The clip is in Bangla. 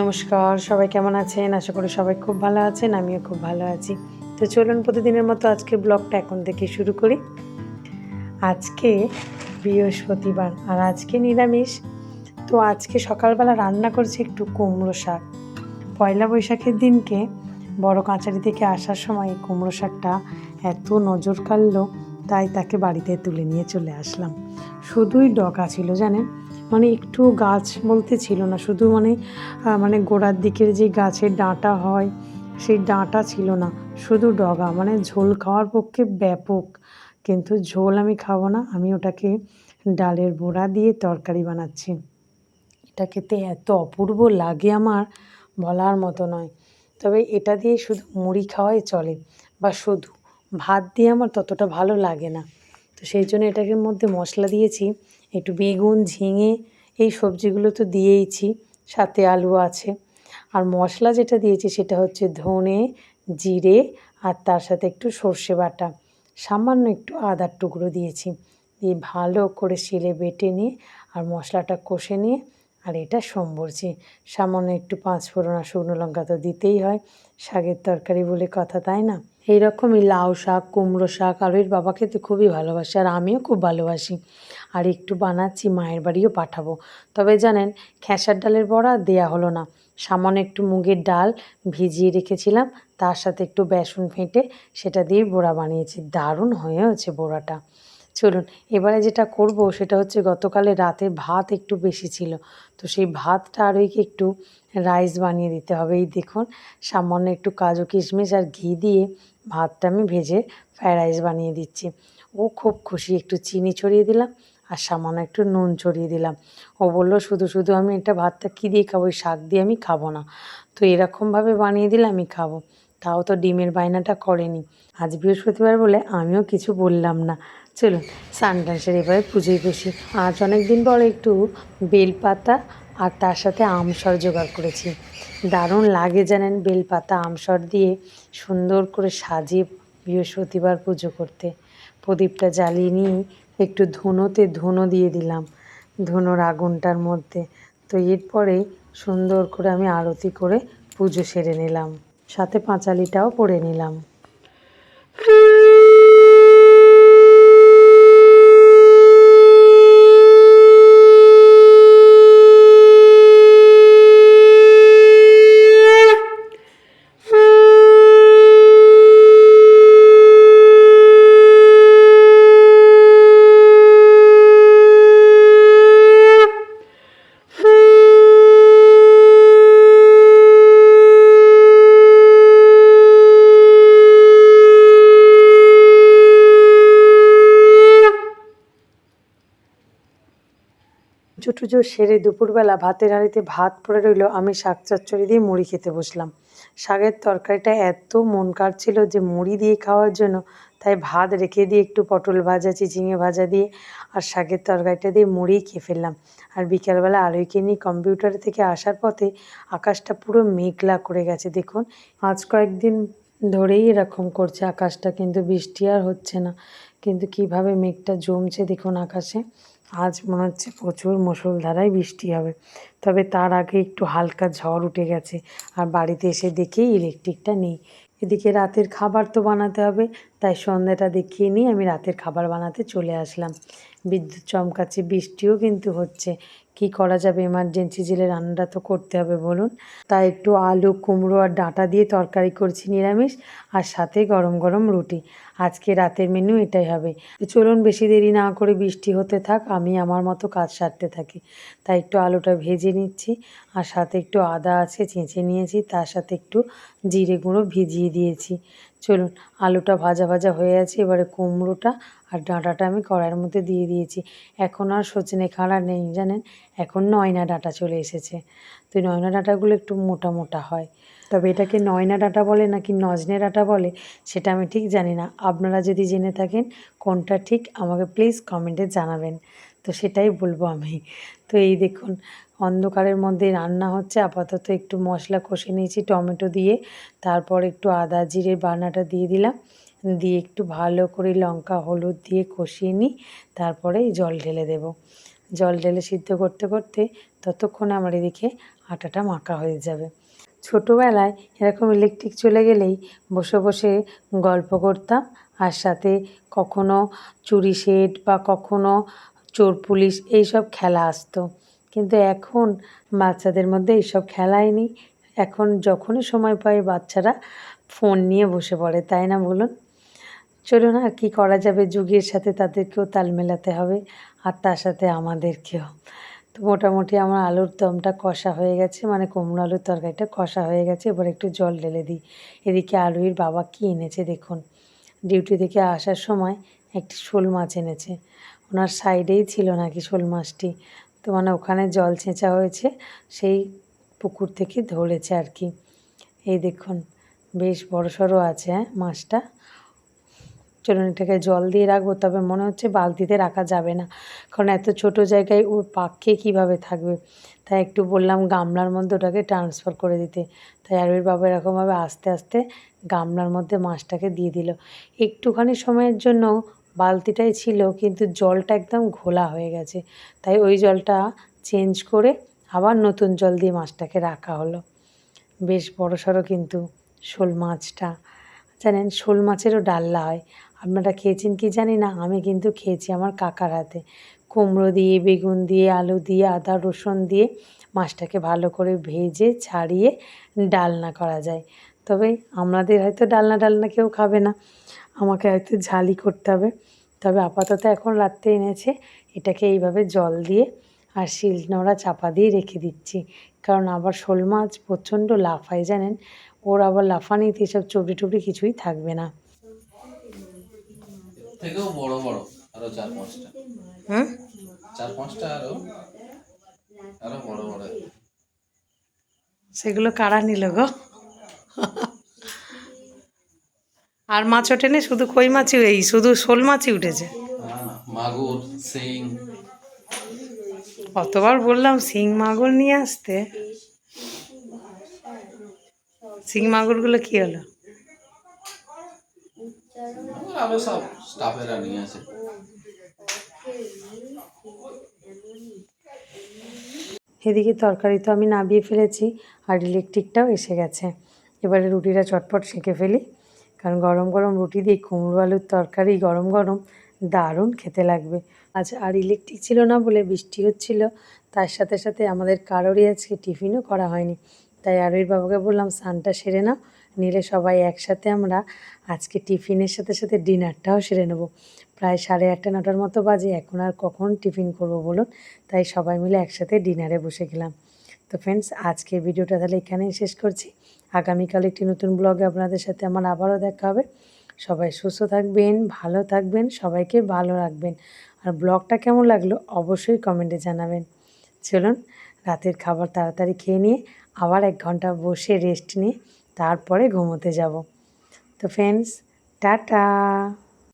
নমস্কার, সবাই কেমন আছেন? আশা করি সবাই খুব ভালো আছেন, আমিও খুব ভালো আছি। তো চলুন প্রতিদিনের মতো আজকে ব্লগটা এখন থেকে শুরু করি। আজকে বৃহস্পতিবার আর আজকে নিরামিষ। তো আজকে সকালবেলা রান্না করছি একটু কুমড়ো শাক। পয়লা বৈশাখের দিনকে বড় কাঁচারি থেকে আসার সময় কুমড়ো শাকটা এত নজর কাড়লো। তাই তাকে বাড়িতে তুলে নিয়ে চলে আসলাম। শুধুই ডগা ছিল, জানেন? মানে একটু গাছ বলতে ছিল না, শুধু মানে মানে গোড়ার দিকের যে গাছের ডাঁটা হয়, সেই ডাঁটা ছিল না, শুধু ডগা। মানে ঝোল খাওয়ার পক্ষে ব্যাপক, কিন্তু ঝোল আমি খাব না, আমি ওটাকে ডালের বড়া দিয়ে তরকারি বানাচ্ছি। এটা খেতে এত অপূর্ব লাগে আমার, বলার মতো নয়। তবে এটা দিয়ে শুধু মুড়ি খাওয়াই চলে, বা শুধু ভাত দিয়ে আমার ততটা ভালো লাগে না। তো সেই জন্য এটাকে মধ্যে মশলা দিয়েছি, একটু বেগুন, ঝিঙে, এই সবজিগুলো তো দিয়েইছি, সাথে আলু আছে। আর মশলা যেটা দিয়েছি সেটা হচ্ছে ধনে, জিরে আর তার সাথে একটু সর্ষে বাটা। সামান্য একটু আদার টুকরো দিয়েছি, দিয়ে ভালো করে শিলে বেটে নিয়ে আর মশলাটা কষে নিয়ে আর এটা সম্বরছি। সামান্য একটু পাঁচ ফোড়ন শুকনো লঙ্কা তো দিতেই হয়, শাকের তরকারি বলে কথা, তাই না? এইরকমই লাউ শাক, কুমড়ো শাক আর ওর বাবা খেতে খুবই ভালোবাসে আর আমিও খুব ভালোবাসি। আর একটু বানাচ্ছি, মায়ের বাড়িও পাঠাবো। তবে জানেন, খেসার ডালের বড়া দেয়া হলো না। সামান্য একটু মুগের ডাল ভিজিয়ে রেখেছিলাম, তার সাথে একটু বেসন ফেটে সেটা দিয়ে বড়া বানিয়েছি। দারুণ হয়েছে বড়াটা। চলুন, এবারে যেটা করব সেটা হচ্ছে গতকালে রাতে ভাত একটু বেশি ছিল। তো সেই ভাতটা আর ওই একটু রাইস বানিয়ে দিতে হবে। এই দেখুন, সামান্য একটু কাজু কিশমিশ আর ঘি দিয়ে ভাতটা আমি ভেজে ফ্রায়েড রাইস বানিয়ে দিচ্ছি। ও খুব খুশি, একটু চিনি ছড়িয়ে দিলাম আর সামান্য একটু নুন ছড়িয়ে দিলাম। ও বলল, শুধু শুধু আমি এটা ভাতটা কী দিয়ে খাব? ওই শাক দিয়ে আমি খাব না। তো এরকমভাবে বানিয়ে দিলে আমি খাব। তাও তো ডিমের বায়নাটা করেনি। আজ বৃহস্পতিবার বলে আমিও কিছু বললাম না। চলুন সানডান্সের এবারে পুজোয় বসি। আজ অনেক দিন পরে একটু বেলপাতা আর তার সাথে আমসর জোগাড় করেছি। দারুণ লাগে জানেন বেলপাতা, আমসর দিয়ে সুন্দর করে সাজিয়ে বৃহস্পতিবার পুজো করতে। প্রদীপটা জ্বালিয়ে নিয়ে একটু ধুনোতে ধুনো দিয়ে দিলাম, ধুনোর আগুনটার মধ্যে। তো এরপরে সুন্দর করে আমি আরতি করে পুজো সেরে নিলাম। সাথে পাঁচালিটাও পরে নিলাম। টুজো সেরে দুপুরবেলা ভাতের হাঁড়িতে ভাত পড়ে রইল, আমি শাক চচ্চড়ি দিয়ে মুড়ি খেতে বসলাম। শাকের তরকারিটা এত মন কাড়ছিল যে মুড়ি দিয়ে খাওয়ার জন্য, তাই ভাত রেখে দিয়ে একটু পটল ভাজা, চিচিঙে ভাজা দিয়ে আর শাকের তরকারিটা দিয়ে মুড়িই খেয়ে ফেললাম। আর বিকেলবেলা আলোয়কে নিয়ে কম্পিউটার থেকে আসার পথে আকাশটা পুরো মেঘলা করে গেছে, দেখুন। আজ কয়েকদিন ধরেই এরকম করছে আকাশটা, কিন্তু বৃষ্টি আর হচ্ছে না। কিন্তু কীভাবে মেঘটা জমছে, দেখুন আকাশে। আজ মনে হচ্ছে প্রচুর মুষলধারায় বৃষ্টি হবে। তবে তার আগে একটু হালকা ঝড় উঠে গেছে আর বাড়িতে এসে দেখেই ইলেকট্রিকটা নেই। এদিকে রাতের খাবার তো বানাতে হবে, তাই সন্ধ্যাটা দেখিয়ে নিয়ে আমি রাতের খাবার বানাতে চলে আসলাম। বিদ্যুৎ চমকাচ্ছে, বৃষ্টিও কিন্তু হচ্ছে। কি করা যাবে? এমার্জেন্সি জেলে রান্নাটা তো করতে হবে, বলুন। তাই একটু আলু, কুমড়ো আর ডাঁটা দিয়ে তরকারি করছি নিরামিষ আর সাথে গরম গরম রুটি। আজকে রাতের মেনু এটাই হবে। চলুন বেশি দেরি না করে বৃষ্টি হতে থাক, আমি আমার মতো কাজ সারতে থাকি। তাই একটু আলুটা ভেজে নিচ্ছি, আর সাথে একটু আদা আছে চেঁচে নিয়েছি, তার সাথে একটু জিরে গুঁড়ো ভিজিয়ে দিয়েছি। চলুন, আলুটা ভাজা ভাজা হয়ে আছে এবারে কুমড়োটা আর ডাঁটাটা আমি কড়াইয়ের মধ্যে দিয়ে দিয়েছি। এখন আর সজনে খাড়া নেই, জানেন? এখন নয়না ডাঁটা চলে এসেছে। তো এই নয়না ডাঁটাগুলো একটু মোটা মোটা হয়। তবে এটাকে নয়না ডাঁটা বলে নাকি নজনে ডাঁটা বলে, সেটা আমি ঠিক জানি না। আপনারা যদি জেনে থাকেন কোনটা ঠিক, আমাকে প্লিজ কমেন্টে জানাবেন। তো সেটাই বলব আমি। তো এই দেখুন, অন্ধকারের মধ্যে রান্না হচ্ছে। আপাতত একটু মশলা কষে নিয়েছি, টমেটো দিয়ে। তারপর একটু আদা জিরের বানাটা দিয়ে দিলাম। দিয়ে একটু ভালো করে লঙ্কা, হলুদ দিয়ে কষিয়ে নিই। তারপরে জল ঢেলে দেব। জল ঢেলে সিদ্ধ করতে করতে ততক্ষণে আমার এদিকে আটাটা মাখা হয়ে যাবে। ছোটোবেলায় এরকম ইলেকট্রিক চলে গেলেই বসে বসে গল্প করতাম, আর সাথে কখনো চুরি সেট বা কখনো চোর পুলিশ এইসব খেলা আসতো। কিন্তু এখন বাচ্চাদের মধ্যে এইসব খেলাই নেই। এখন যখনই সময় পায় বাচ্চারা ফোন নিয়ে বসে পড়ে, তাই না বলুন? চলুন আর কী করা যাবে? যুগের সাথে তাদেরকেও তাল মেলাতে হবে আর তার সাথে আমাদেরকেও। তো মোটামুটি আমার আলুর দমটা কষা হয়ে গেছে মানে কুমড়ো আলুর তরকারিটা কষা হয়ে গেছে। এবার একটু জল ঢেলে দিই। এদিকে আলুর বাবা কী এনেছে দেখুন। ডিউটি থেকে আসার সময় একটি শোল মাছ এনেছে। ওনার সাইডেই ছিল নাকি শোল মাছটি। তো মানে ওখানে জল ছেঁচা হয়েছে, সেই পুকুর থেকে ধরেছে আর কি। এই দেখুন, বেশ বড় সড়ো আছে হ্যাঁ মাছটা। চলুন জল দিয়ে রাখব, তবে মনে হচ্ছে বালতিতে রাখা যাবে না। কারণ এত ছোট জায়গায় ও পাকে কীভাবে থাকবে? তাই একটু বললাম গামলার মধ্যে ওটাকে ট্রান্সফার করে দিতে। তাই আরবির বাবা এরকমভাবে আস্তে আস্তে গামলার মধ্যে মাছটাকে দিয়ে দিল। একটুখানি সময়ের জন্য বালতিটাই ছিল, কিন্তু জলটা একদম ঘোলা হয়ে গেছে। তাই ওই জলটা চেঞ্জ করে আবার নতুন জল দিয়ে মাছটাকে রাখা হলো। বেশ বড় সড়ো কিন্তু শোল মাছটা। জানেন, শোল মাছেরও ডাল্লা হয় আপনারা খেয়েছেন কি জানি না, আমি কিন্তু খেয়েছি আমার কাকার হাতে। কুমড়ো দিয়ে, বেগুন দিয়ে, আলু দিয়ে, আদা, রসুন দিয়ে মাছটাকে ভালো করে ভেজে ছাড়িয়ে ডালনা করা যায়। তবে আমাদের হয়তো ডালনা ডালনা কেউ খাবে না, আমাকে হয়তো ঝালি করতে হবে। তবে আপাতত এখন রাত্রে এনেছে, এটাকে এইভাবে জল দিয়ে আর শিল নোড়া চাপা দিয়ে রেখে দিচ্ছি। কারণ আবার শোল মাছ প্রচণ্ড লাফায় জানেন? ওর আবার লাফানিতে এসব চুবড়ি টুবড়ি কিছুই থাকবে না। থেকেও বড় বড় আরও চার পাঁচটা। হুম? চার পাঁচটা আরও আরও বড় বড়। সেগুলো কারা নিল গো? আর মাছ ওঠেনি শুধু কই মাছই এই শুধু শোল মাছই উঠেছে। হ্যাঁ, মাগুর সিং কতবার বললাম শিং মাগুর নিয়ে আসতে? শিং মাগুরগুলো কি হলো? আরও সব স্টাফেরা নিয়ে আসে। এদিকে তরকারি তো আমি নাবিয়ে ফেলেছি আর ইলেকট্রিকটাও এসে গেছে। এবারে রুটিটা চটপট সেঁকে ফেলি কারণ গরম গরম রুটি দিয়ে কুমড়ো আলুর তরকারি গরম গরম দারুণ খেতে লাগবে। আজ আর ইলেকট্রিক ছিল না বলে বৃষ্টি হচ্ছিল। তার সাথে সাথে আমাদের কারোরই আজকে টিফিনও করা হয়নি। তাই আরবির বাবাকে বললাম, স্নানটা সেরে নাও। নিলে সবাই একসাথে আমরা আজকে টিফিনের সাথে সাথে ডিনারটাও সেরে নেব। প্রায় সাড়ে আটটা নটার মতো বাজে। এখন আর কখন টিফিন করব বলুন? তাই সবাই মিলে একসাথে ডিনারে বসে গেলাম। তো ফ্রেন্ডস আজকে ভিডিওটা তাহলে এখানেই শেষ করছি। আগামীকাল একটি নতুন ব্লগে আপনাদের সাথে আমার আবারও দেখা হবে। সবাই সুস্থ থাকবেন, ভালো থাকবেন, সবাইকে ভালো রাখবেন। আর ব্লগটা কেমন লাগল অবশ্যই কমেন্টে জানাবেন। চলুন রাতের খাবার তাড়াতাড়ি খেয়ে নিয়ে আবার এক ঘণ্টা বসে রেস্ট নিয়ে তারপরে ঘুমোতে যাব। তো ফ্রেন্ডস টাটা!